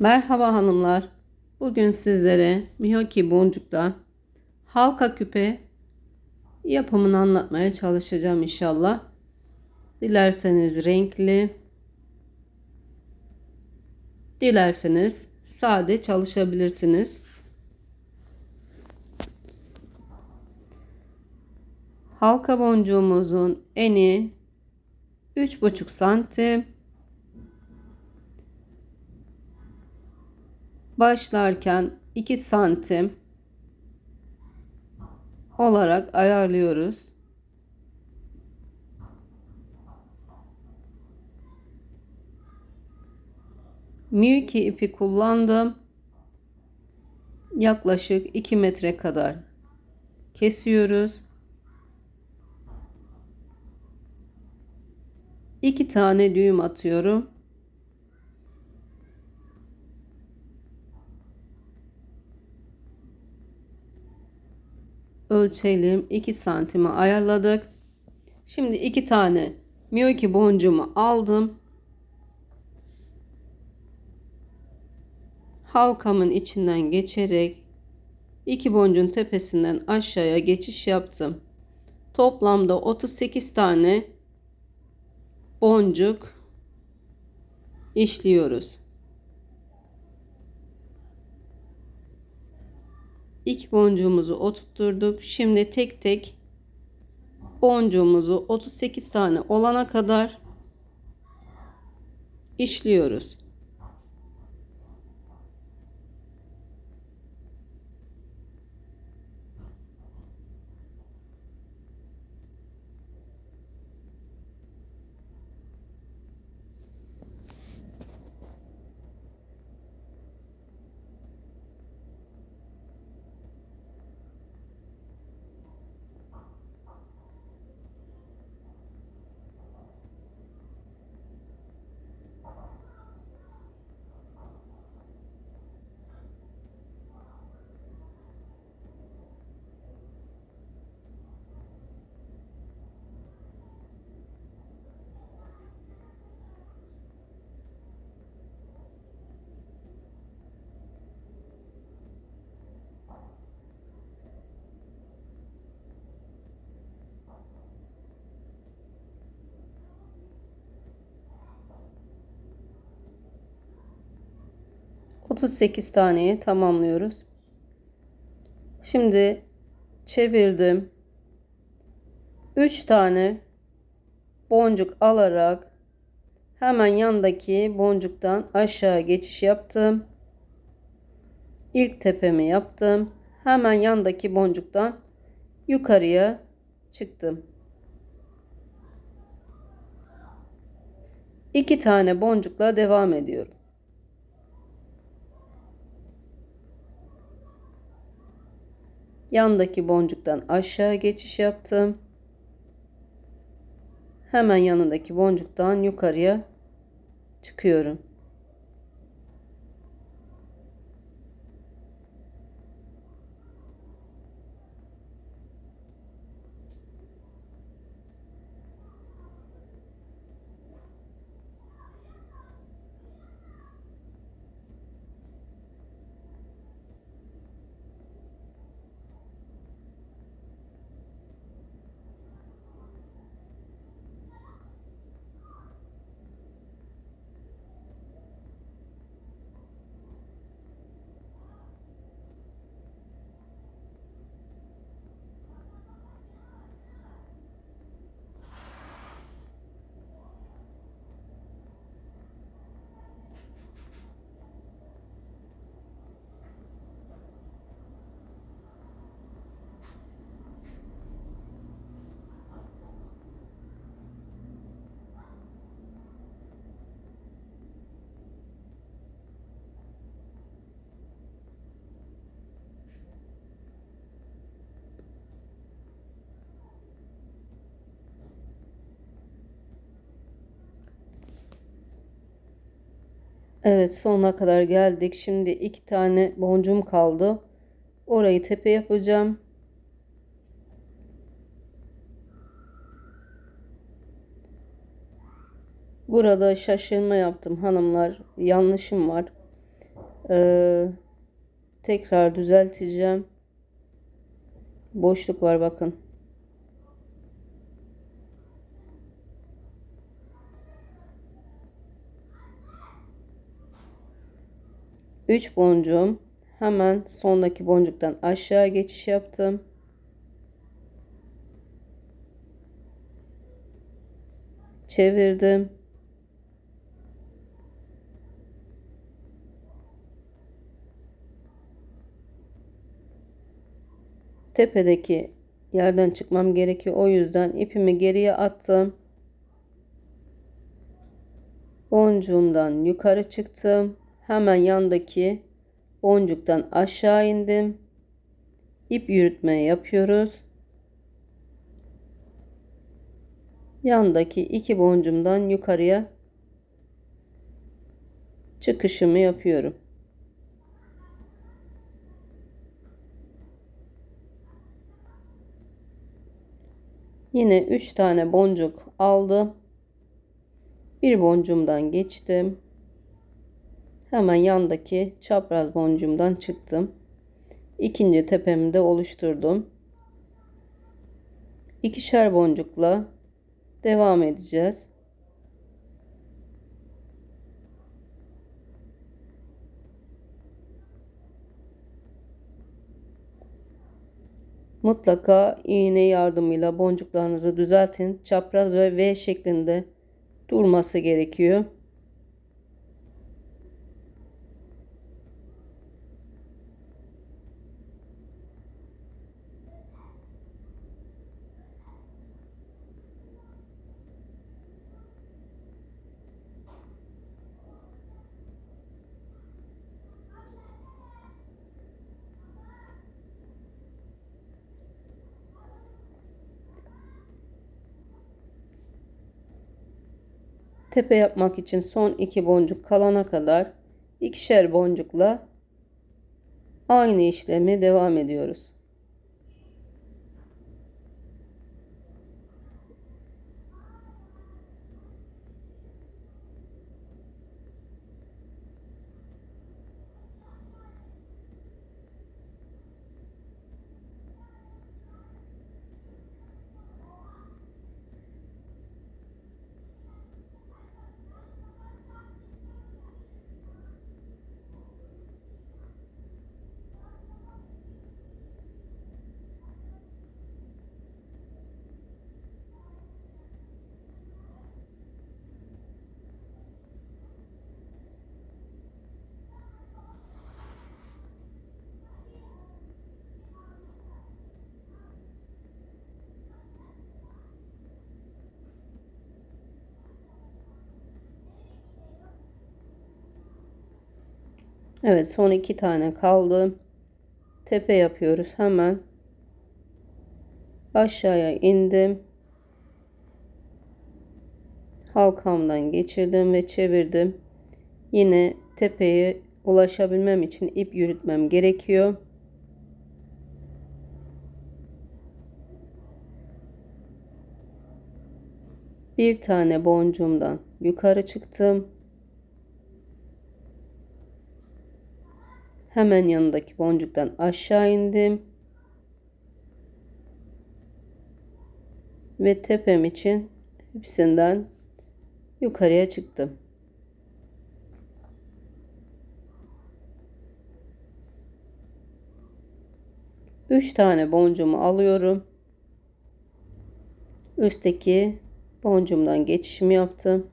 Merhaba hanımlar. Bugün sizlere Miyoki boncuktan halka küpe yapımını anlatmaya çalışacağım inşallah. Dilerseniz renkli, dilerseniz sade çalışabilirsiniz. Halka boncuğumuzun eni 3,5 santim. Başlarken 2 santim olarak ayarlıyoruz. Miyuki ipi kullandım. Yaklaşık 2 metre kadar kesiyoruz. İki tane düğüm atıyorum. Ölçelim 2 santime ayarladık. Şimdi iki tane miyoki boncuğumu aldım. Halkamın içinden geçerek iki boncuğun tepesinden aşağıya geçiş yaptım. Toplamda 38 tane boncuk işliyoruz. İlk boncuğumuzu oturtturduk. Şimdi tek tek boncuğumuzu 38 tane olana kadar işliyoruz. Otuz sekiz taneyi tamamlıyoruz. Şimdi çevirdim. Üç tane boncuk alarak hemen yandaki boncuktan aşağı geçiş yaptım. İlk tepemi yaptım. Hemen yandaki boncuktan yukarıya çıktım. İki tane boncukla devam ediyorum. Yandaki boncuktan aşağı geçiş yaptım. Hemen yanındaki boncuktan yukarıya çıkıyorum. Evet sonuna kadar geldik. Şimdi iki tane boncuğum kaldı. Orayı tepe yapacağım. Burada şaşırma yaptım hanımlar. Yanlışım var. Ee, tekrar düzelteceğim. Boşluk var bakın. Üç boncuğum hemen sondaki boncuktan aşağı geçiş yaptım. Çevirdim. tepedeki yerden çıkmam gerekiyor. O yüzden ipimi geriye attım. Boncuğumdan yukarı çıktım. Hemen yandaki boncuktan aşağı indim. İp yürütme yapıyoruz. Yandaki iki boncumdan yukarıya çıkışımı yapıyorum. Yine 3 tane boncuk aldım. Bir boncuğumdan geçtim. Hemen yandaki çapraz boncuğumdan çıktım. İkinci tepemi de oluşturdum. İkişer boncukla devam edeceğiz. Mutlaka iğne yardımıyla boncuklarınızı düzeltin. Çapraz ve V şeklinde durması gerekiyor. Tepe yapmak için son iki boncuk kalana kadar ikişer boncukla aynı işlemi devam ediyoruz. Evet son iki tane kaldı. Tepe yapıyoruz hemen. Aşağıya indim. Halkamdan geçirdim ve çevirdim. Yine tepeye ulaşabilmem için ip yürütmem gerekiyor. Bir tane boncuğumdan yukarı çıktım. Hemen yanındaki boncuktan aşağı indim. Ve tepem için hepsinden yukarıya çıktım. Üç tane boncuğumu alıyorum. Üstteki boncuğumdan geçişimi yaptım.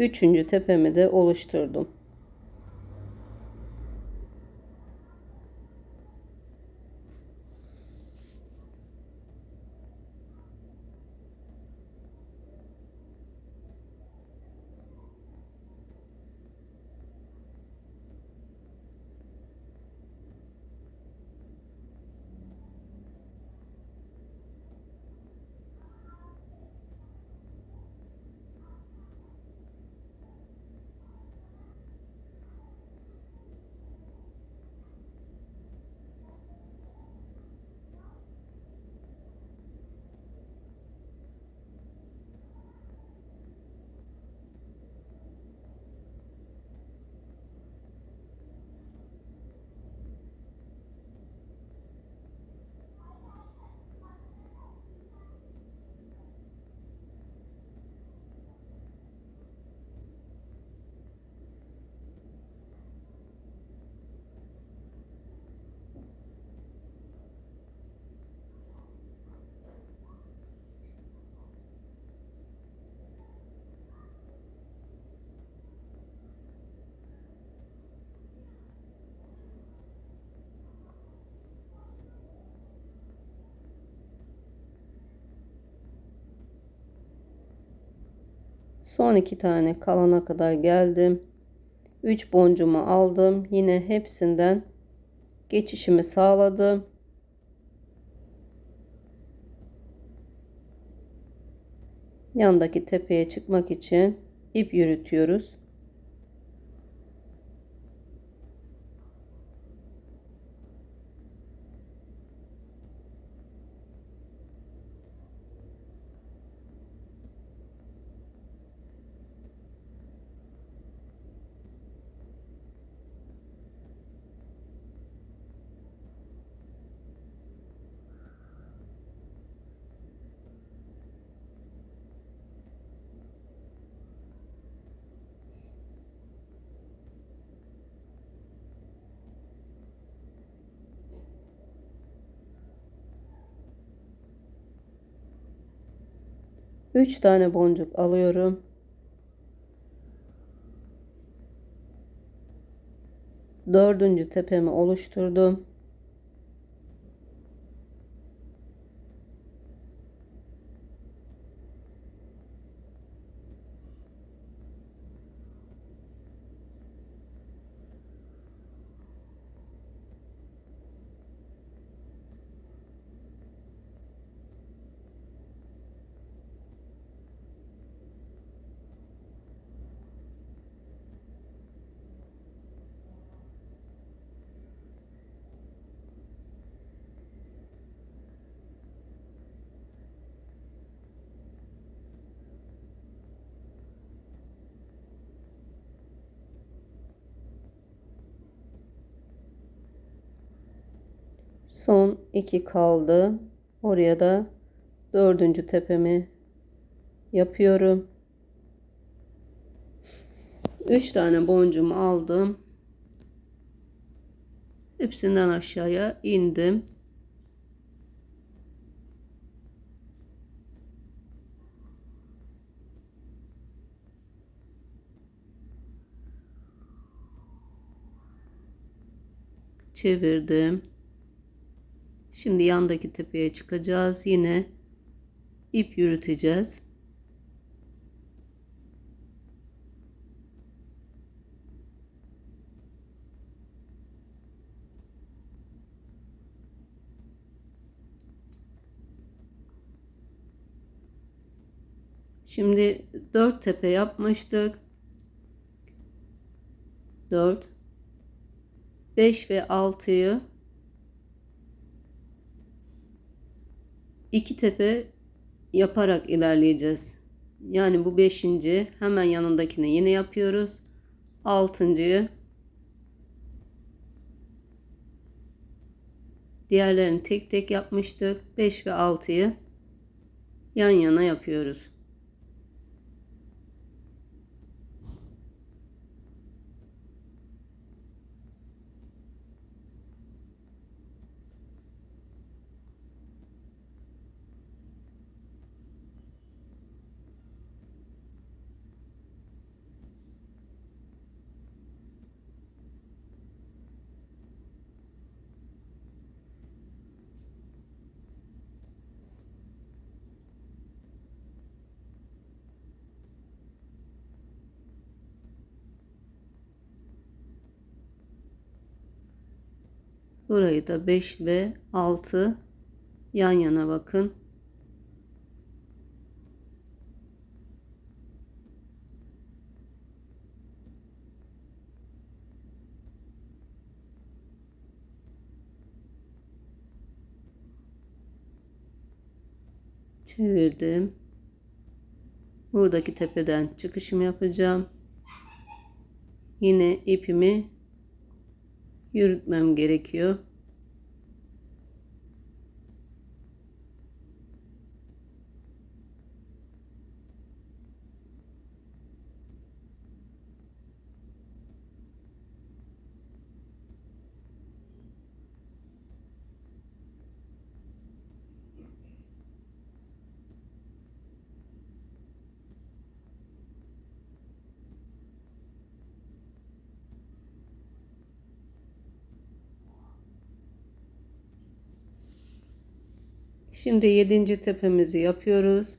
Üçüncü tepemi de oluşturdum. Son iki tane kalana kadar geldim. 3 boncumu aldım. Yine hepsinden geçişimi sağladım. Yandaki tepeye çıkmak için ip yürütüyoruz. Üç tane boncuk alıyorum. Dördüncü tepemi oluşturdum. Son iki kaldı. Oraya da dördüncü tepemi yapıyorum. Üç tane boncuğumu aldım. Hepsinden aşağıya indim. Çevirdim. Şimdi yandaki tepeye çıkacağız. Yine ip yürüteceğiz. Şimdi 4 tepe yapmıştık. 4 5 ve 6'yı iki tepe yaparak ilerleyeceğiz. Yani bu beşinci hemen yanındakini yine yapıyoruz. Altıncıyı diğerlerini tek tek yapmıştık. 5 ve 6'yı yan yana yapıyoruz. Burayı da 5 ve 6 yan yana bakın. Çevirdim. Buradaki tepeden çıkışımı yapacağım. Yine ipimi yürütmem gerekiyor. Şimdi yedinci tepemizi yapıyoruz.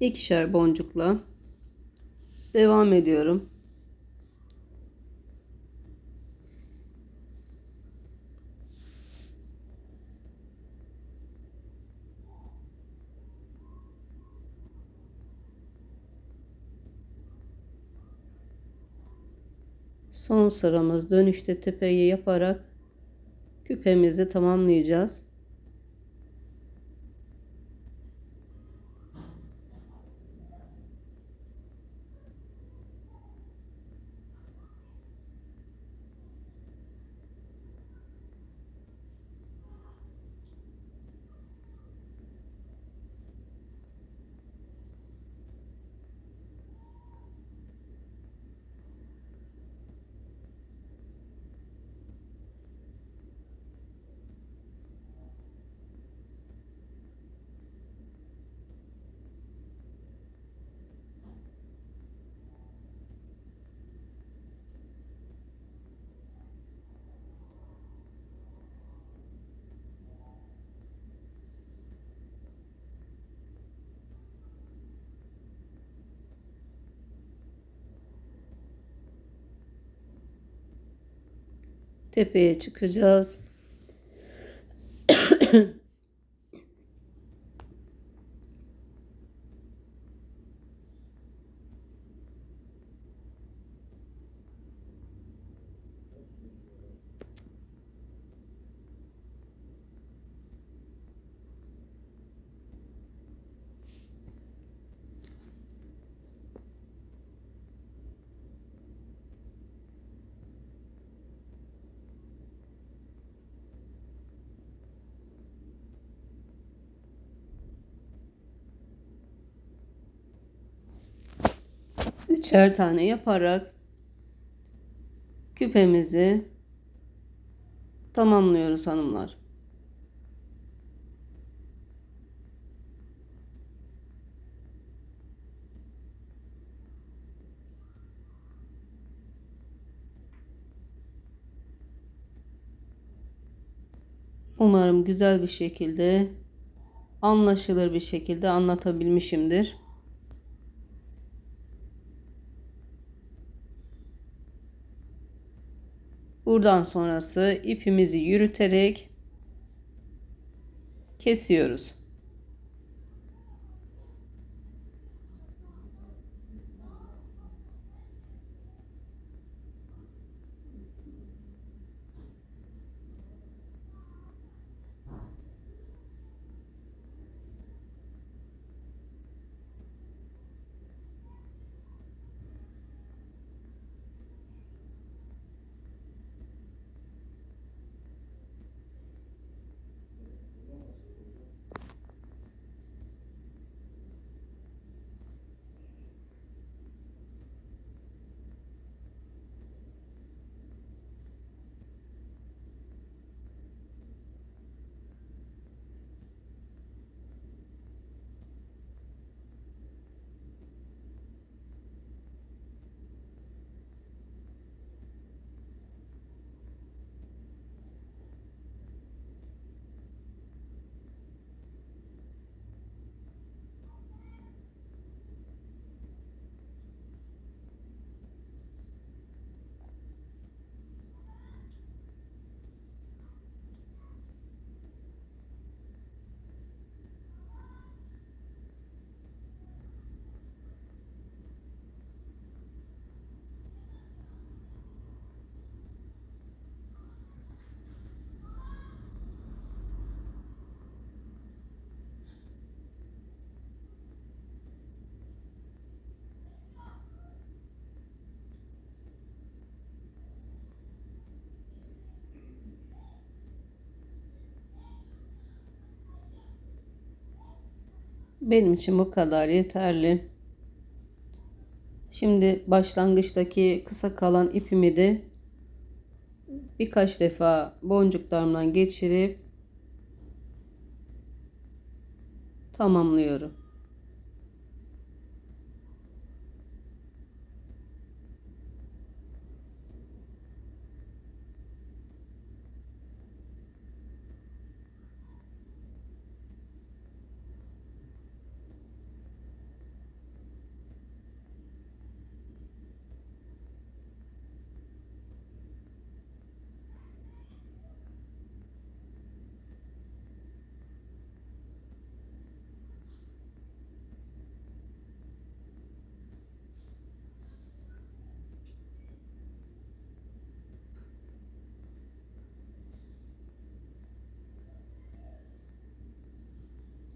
ikişer boncukla devam ediyorum. Son sıramız dönüşte tepeyi yaparak küpemizi tamamlayacağız. Tepeye çıkacağız. Üçer tane yaparak küpemizi tamamlıyoruz hanımlar. Umarım güzel bir şekilde anlaşılır bir şekilde anlatabilmişimdir. Buradan sonrası ipimizi yürüterek kesiyoruz. Benim için bu kadar yeterli. Şimdi başlangıçtaki kısa kalan ipimi de birkaç defa boncuklarımdan geçirip tamamlıyorum.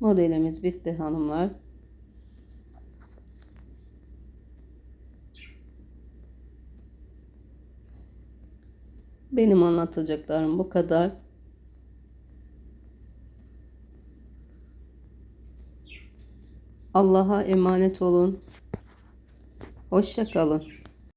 Modelimiz bitti hanımlar. Benim anlatacaklarım bu kadar. Allah'a emanet olun. Hoşça kalın.